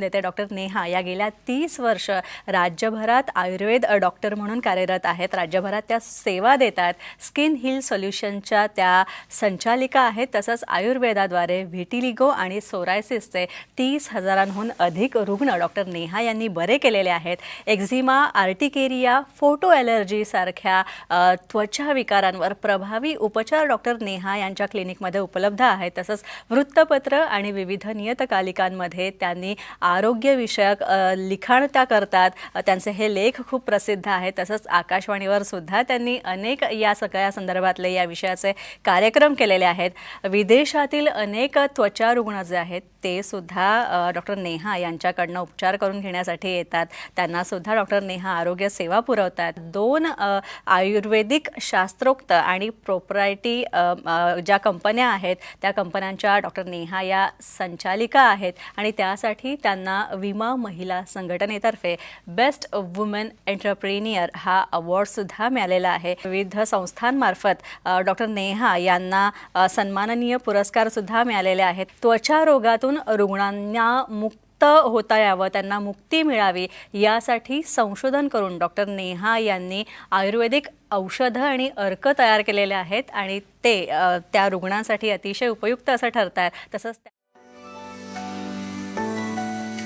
देते डॉक्टर नेहा. या गेल्या तीस वर्ष राज्यभरात आयुर्वेद डॉक्टर म्हणून कार्यरत आहेत. राज्यभरात त्या सेवा देतात. स्किन हिल सोल्युशनच्या त्या संचालिका आहेत. तसंच आयुर्वेदाद्वारे व्हिटिलिगो आणि सोरायसिसचे तीस हजारांहून अधिक रुग्ण डॉक्टर नेहा यांनी बरे केलेले आहेत. एक्झिमा आर्टिकेरिया फोटो ॲलर्जी सारख्या त्वचा विकारांवर प्रभावी उपचार डॉक्टर नेहा यांच्या क्लिनिकमध्ये उपलब्ध आहेत. तसंच वृत्तपत्र आणि विविध नियतकालिकांमध्ये त्यांनी आरोग्यविषयक लिखाण त्या करतात. त्यांचे हे लेख खूप प्रसिद्ध आहेत. तसंच आकाशवाणीवर सुद्धा त्यांनी अनेक या सगळ्या संदर्भातले या विषयाचे कार्यक्रम केलेले आहेत. विदेशातील अनेक त्वचा रुग्ण जे आहेत ते सुद्धा डॉक्टर नेहा यांच्याकडनं उपचार करून घेण्यासाठी येतात. त्यांना सुद्धा डॉक्टर नेहा आरोग्य सेवा पुरवतात. दोन आयुर्वेदिक शास्त्रोक्त आणि प्रोपरायटी ज्या कंपन्या आहेत त्या कंपन्यांच्या डॉक्टर नेहा या संचालिका आहेत. आणि त्यासाठी त्या त्यांना विमा महिला संघटनेतर्फे बेस्ट वुमेन एंटरप्रेनियर हा अवॉर्डसुद्धा मिळालेला आहे. विविध संस्थांमार्फत डॉक्टर नेहा यांना सन्माननीय पुरस्कारसुद्धा मिळालेले आहेत. त्वचा रोगातून रुग्णांना मुक्त होता यावं त्यांना मुक्ती मिळावी यासाठी संशोधन करून डॉक्टर नेहा यांनी आयुर्वेदिक औषधं आणि अर्क तयार केलेले आहेत आणि ते त्या रुग्णांसाठी अतिशय उपयुक्त असं ठरत आहे तसंच